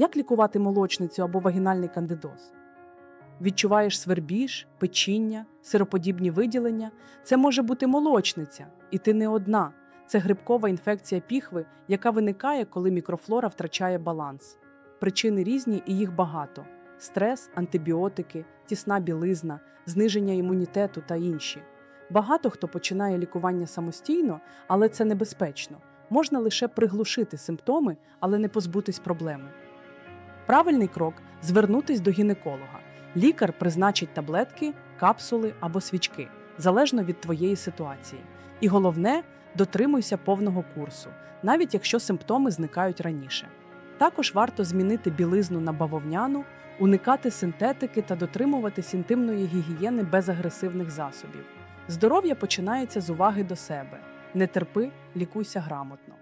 Як лікувати молочницю або вагінальний кандидоз? Відчуваєш свербіж, печіння, сироподібні виділення. Це може бути молочниця, і ти не одна. Це грибкова інфекція піхви, яка виникає, коли мікрофлора втрачає баланс. Причини різні і їх багато: стрес, антибіотики, тісна білизна, зниження імунітету та інші. Багато хто починає лікування самостійно, але це небезпечно. Можна лише приглушити симптоми, але не позбутись проблеми. Правильний крок звернутись до гінеколога. Лікар призначить таблетки, капсули або свічки, залежно від твоєї ситуації. І головне, дотримуйся повного курсу, навіть якщо симптоми зникають раніше. Також варто змінити білизну на бавовняну, уникати синтетики та дотримуватись інтимної гігієни без агресивних засобів. Здоров'я починається з уваги до себе. Не терпи, лікуйся грамотно.